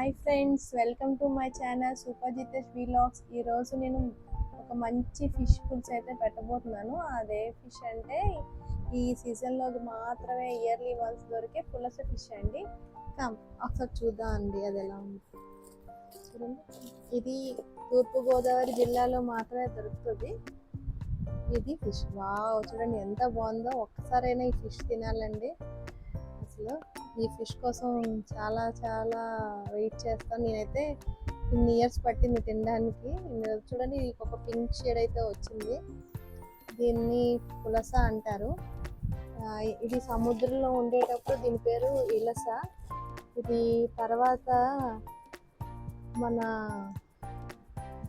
Hi friends welcome to my channel super Jitesh vlogs ఈరోజు నేను ఒక మంచి ఫిష్ పులుసు అయితే పెట్టబోతున్నాను. అదే ఫిష్ అంటే ఈ సీజన్లో మాత్రమే ఇయర్లీ వన్స్ దొరికే పులస ఫిష్ అండి. కమ్ ఒకసారి చూద్దాం అండి అది ఎలా ఉంది? ఇది తూర్పుగోదావరి జిల్లాలో మాత్రమే దొరుకుతుంది. ఇది ఫిష్ వావ్ చూడండి ఎంత బాగుందో. ఒక్కసారైనా ఈ ఫిష్ తినాలండి. అసలు ఈ ఫిష్ కోసం చాలా చాలా వెయిట్ చేస్తాను. నేనైతే ఇన్ని ఇయర్స్ పట్టింది తినడానికి. చూడండి ఇది ఒక పింక్ షేడ్ అయితే వచ్చింది. దీన్ని పులస అంటారు. ఇది సముద్రంలో ఉండేటప్పుడు దీని పేరు ఇలస. ఇది తర్వాత మన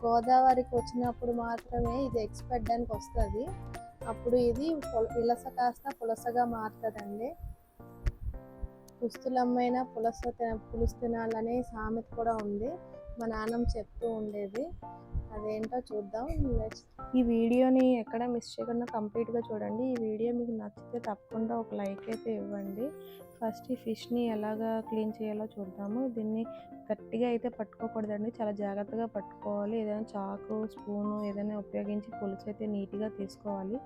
గోదావరికి వచ్చినప్పుడు మాత్రమే ఇది ఎక్స్పెక్ట్ వస్తుంది. అప్పుడు ఇది పుల- ఇలస కాస్త పులసగా మారుతుందండి. పుస్తులమ్మైన పులస తిన- పులుసు తినాలనే సామెత కూడా ఉంది. మా నాన్నమ్మ చెప్తూ ఉండేది. అదేంటో చూద్దాం. నెక్స్ట్ ఈ వీడియోని ఎక్కడ మిస్ చేయకుండా కంప్లీట్గా చూడండి. ఈ వీడియో మీకు నచ్చితే తప్పకుండా ఒక లైక్ అయితే ఇవ్వండి. ఫస్ట్ ఈ ఫిష్ని ఎలాగా క్లీన్ చేయాలో చూద్దాము. దీన్ని గట్టిగా అయితే పట్టుకోకూడదండి. చాలా జాగ్రత్తగా పట్టుకోవాలి. ఏదైనా చాకు స్పూను ఏదైనా ఉపయోగించి పులుసు అయితే నీట్గా తీసుకోవాలి.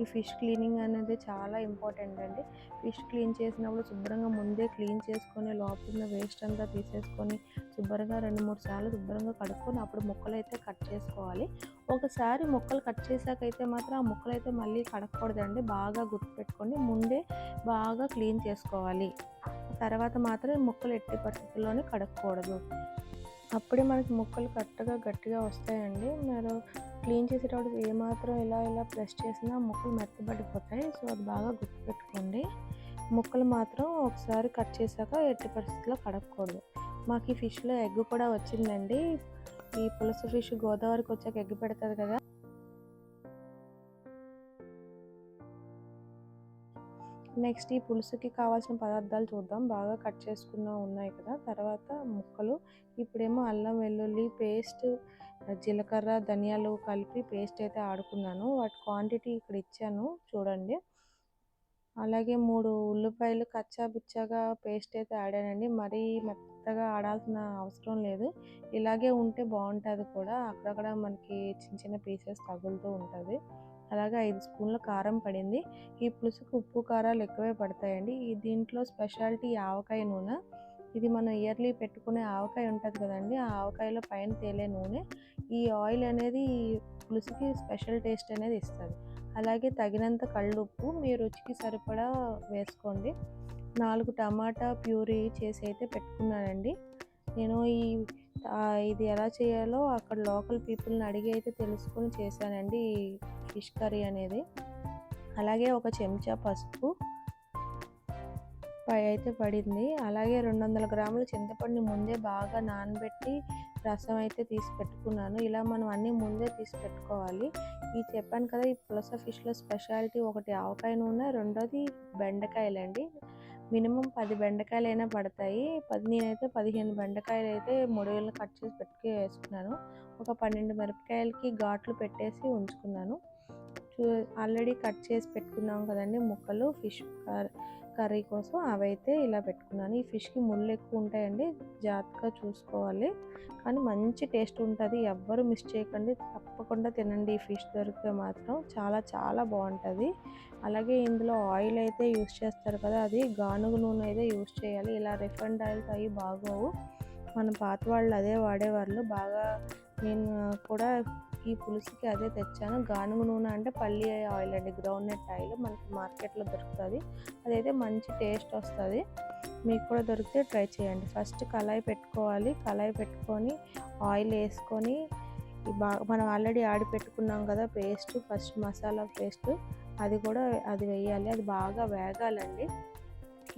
ఈ ఫిష్ క్లీనింగ్ అనేది చాలా ఇంపార్టెంట్ అండి. ఫిష్ క్లీన్ చేసినప్పుడు శుభ్రంగా ముందే క్లీన్ చేసుకొని లోపల వేస్ట్ అంతా తీసేసుకొని శుభ్రంగా రెండు మూడు సార్లు శుభ్రంగా కడుక్కొని అప్పుడు ముక్కలు అయితే కట్ చేసుకోవాలి. ఒకసారి ముక్కలు కట్ చేశాకైతే మాత్రం ఆ ముక్కలు అయితే మళ్ళీ కడగకూడదండి బాగా గుర్తుపెట్టుకొని ముందే బాగా క్లీన్ చేసుకోవాలి. తర్వాత మాత్రం ముక్కలు ఎట్టి పరిస్థితుల్లోనే కడగకూడదు అప్పుడే మనకి ముక్కలు కరెక్ట్గా గట్టిగా వస్తాయండి. మీరు క్లీన్ చేసేటప్పుడు ఏమాత్రం ఇలా ఇలా ప్రెస్ చేసినా ముక్కలు మెత్తబడిపోతాయి. సో అది బాగా గుర్తుపెట్టుకోండి. ముక్కలు మాత్రం ఒకసారి కట్ చేశాక ఎట్టి పరిస్థితుల్లో కడగకూడదు మాకు ఈ ఫిష్లో ఎగ్ కూడా వచ్చిందండి. ఈ పులస ఫిష్ గోదావరికి వచ్చాక ఎగ్గు పెడుతుంది కదా. నెక్స్ట్ ఈ పులుసుకి కావాల్సిన పదార్థాలు చూద్దాం. బాగా కట్ చేసుకున్న ఉన్నాయి కదా. తర్వాత ముక్కలు. ఇప్పుడేమో అల్లం వెల్లుల్లి పేస్ట్ జీలకర్ర ధనియాలు కలిపి పేస్ట్ అయితే ఆడుకున్నాను. వాటి క్వాంటిటీ ఇక్కడ ఇచ్చాను. చూడండి. అలాగే మూడు ఉల్లిపాయలు కచ్చా బిచ్చాగా పేస్ట్ అయితే ఆడానండి. మరీ మెత్తగా ఆడాల్సిన అవసరం లేదు. ఇలాగే ఉంటే బాగుంటుంది కూడా. అక్కడక్కడ మనకి చిన్న చిన్న పీసెస్ తగులుతూ ఉంటుంది. అలాగే ఐదు స్పూన్ల కారం పడింది. ఈ పులుసుకు ఉప్పు కారాలు ఎక్కువే పడతాయండి. ఈ దీంట్లో స్పెషాలిటీ ఆవకాయ నూనె. ఇది మనం ఇయర్లీ పెట్టుకునే ఆవకాయ ఉంటుంది కదండి. ఆ ఆవకాయలో పైన తేలే నూనె. ఈ ఆయిల్ అనేది ఈ పులుసుకి స్పెషల్ టేస్ట్ అనేది ఇస్తుంది. అలాగే తగినంత కళ్ళుప్పు మీ రుచికి సరిపడా వేసుకోండి. నాలుగు టమాటా ప్యూరీ చేసి అయితే పెట్టుకున్నానండి. నేను ఈ ఇది ఎలా చేయాలో అక్కడ లోకల్ పీపుల్ని అడిగి అయితే తెలుసుకొని చేశానండి ఈ ఫిష్ కర్రీ అనేది. అలాగే ఒక చెంచా పసుపు పై అయితే పడింది. అలాగే రెండు వందల గ్రాముల చింతపండుని ముందే బాగా నానబెట్టి రసం అయితే తీసి పెట్టుకున్నాను. ఇలా మనం అన్నీ ముందే తీసి పెట్టుకోవాలి. ఈ చెప్పాను కదా ఈ పులస ఫిష్లో స్పెషాలిటీ ఒకటి ఆవకాయ నూనె రెండోది బెండకాయలండి. మినిమం పది బెండకాయలు అయినా పడతాయి. పది నేనైతే పదిహేను బెండకాయలు అయితే మూడు కట్ చేసి పెట్టుకు వేసుకున్నాను. ఒక పన్నెండు మిరపకాయలకి ఘాట్లు పెట్టేసి ఉంచుకున్నాను. చూ ఆల్రెడీ కట్ చేసి పెట్టుకున్నాం కదండి ముక్కలు ఫిష్ కర్రీ కోసం అవైతే ఇలా పెట్టుకున్నాను. ఈ ఫిష్కి ముళ్ళు ఎక్కువ ఉంటాయండి జాగ్రత్తగా చూసుకోవాలి. కానీ మంచి టేస్ట్ ఉంటుంది. ఎవ్వరు మిస్ చేయకండి. తప్పకుండా తినండి. ఈ ఫిష్ దొరికితే మాత్రం చాలా చాలా బాగుంటుంది. అలాగే ఇందులో ఆయిల్ అయితే యూస్ చేస్తారు కదా అది గానుగ నూనె అయితే యూస్ చేయాలి. ఇలా రిఫండ్ ఆయిల్స్ అవి బాగోవు. మన పాత వాళ్ళు అదే వాడేవాళ్ళు. బాగా నేను కూడా ఈ పులుసుకి అదే తెచ్చాను. గానుగ నూనె అంటే పల్లి ఆయిల్ అండి. గ్రౌండ్ నట్ ఆయిల్ మనకి మార్కెట్లో దొరుకుతుంది. అదైతే మంచి టేస్ట్ వస్తుంది. మీకు కూడా దొరికితే ట్రై చేయండి. ఫస్ట్ కళాయి పెట్టుకోవాలి. కళాయి పెట్టుకొని ఆయిల్ వేసుకొని బాగా మనం ఆల్రెడీ ఆడి పెట్టుకున్నాం కదా పేస్ట్ ఫస్ట్ మసాలా పేస్ట్ అది కూడా అది వేయాలి. అది బాగా వేగాలండి.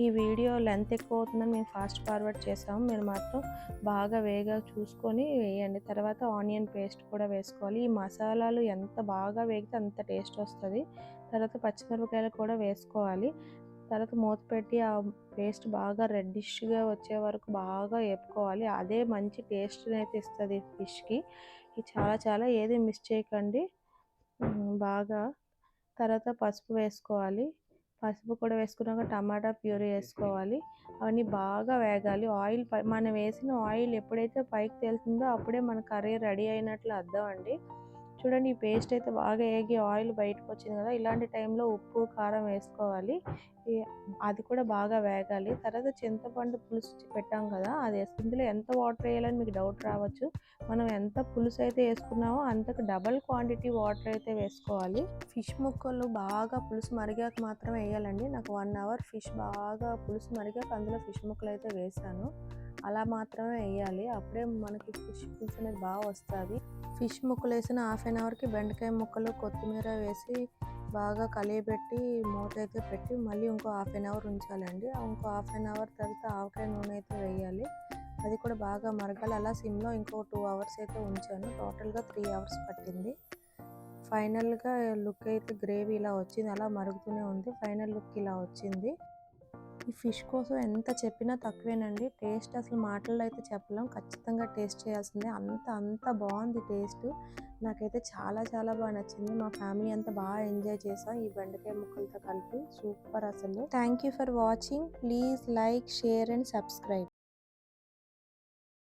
ఈ వీడియో లెంత్ ఎక్కువ అవుతుందని మేము ఫాస్ట్ ఫార్వర్డ్ చేసాము. మీరు మాత్రం బాగా వేగా చూసుకొని వేయండి. తర్వాత ఆనియన్ పేస్ట్ కూడా వేసుకోవాలి. ఈ మసాలాలు ఎంత బాగా వేగితే అంత టేస్ట్ వస్తుంది. తర్వాత పచ్చిమిరపకాయలు కూడా వేసుకోవాలి. తర్వాత మూత పెట్టి ఆ పేస్ట్ బాగా రెడ్డిష్గా వచ్చే వరకు బాగా వేపుకోవాలి. అదే మంచి టేస్ట్ని అయితే ఇస్తుంది ఫిష్కి. ఇది చాలా చాలా ఏది మిస్ చేయకండి. బాగా తర్వాత పసుపు వేసుకోవాలి. పసుపు కూడా వేసుకున్నాక టమాటా ప్యూరీ వేసుకోవాలి. అవన్నీ బాగా వేగాలి. ఆయిల్ పై మనం వేసిన ఆయిల్ ఎప్పుడైతే పైకి తేలుతుందో అప్పుడే మన కర్రీ రెడీ అయినట్లు అర్థం అండి. చూడండి ఈ పేస్ట్ అయితే బాగా వేగి ఆయిల్ బయటకు వచ్చింది కదా ఇలాంటి టైంలో ఉప్పు కారం వేసుకోవాలి. అది కూడా బాగా వేగాలి. తర్వాత చింతపండు పులుసు పెట్టాం కదా అది ఇందులో ఎంత వాటర్ వేయాలని మీకు డౌట్ రావచ్చు. మనం ఎంత పులుసు అయితే వేసుకున్నామో అంతకు డబల్ క్వాంటిటీ వాటర్ అయితే వేసుకోవాలి. ఫిష్ ముక్కలు బాగా పులుసు మరిగాక మాత్రమే వేయాలండి. నాకు వన్ అవర్ ఫిష్ బాగా పులుసు మరిగాక అందులో ఫిష్ ముక్కలు అయితే వేసాను. అలా మాత్రమే వేయాలి. అప్పుడే మనకి ఫిష్ పులుసు అనేది బాగా వస్తుంది. ఫిష్ ముక్కలు వేసిన హాఫ్ అన్ అవర్కి బెండకాయ ముక్కలు కొత్తిమీర వేసి బాగా కలియబెట్టి మూత అయితే పెట్టి మళ్ళీ ఇంకో హాఫ్ అన్ అవర్ ఉంచాలండి. ఇంకో హాఫ్ అన్ అవర్ తర్వాత ఆవకాయ నూనె అయితే వేయాలి. అది కూడా బాగా మరగాలి. అలా సిమ్లో ఇంకో టూ అవర్స్ అయితే ఉంచాను. టోటల్గా త్రీ అవర్స్ పట్టింది. ఫైనల్గా లుక్ అయితే గ్రేవీ ఇలా వచ్చింది. అలా మరుగుతూనే ఉంది. ఫైనల్ లుక్ ఇలా వచ్చింది. ఈ ఫిష్ కోసం ఎంత చెప్పినా తక్కువేనండి. టేస్ట్ అసలు మాటల్లో అయితే చెప్పలేం. ఖచ్చితంగా టేస్ట్ చేయాల్సిందే. అంత అంత బాగుంది టేస్ట్. నాకైతే చాలా చాలా బాగా నచ్చింది. మా ఫ్యామిలీ అంతా బాగా ఎంజాయ్ చేసాం. ఈ బెండకాయ ముక్కలతో కలిపి సూపర్ అసలు. Thank you for watching. Please like share and subscribe.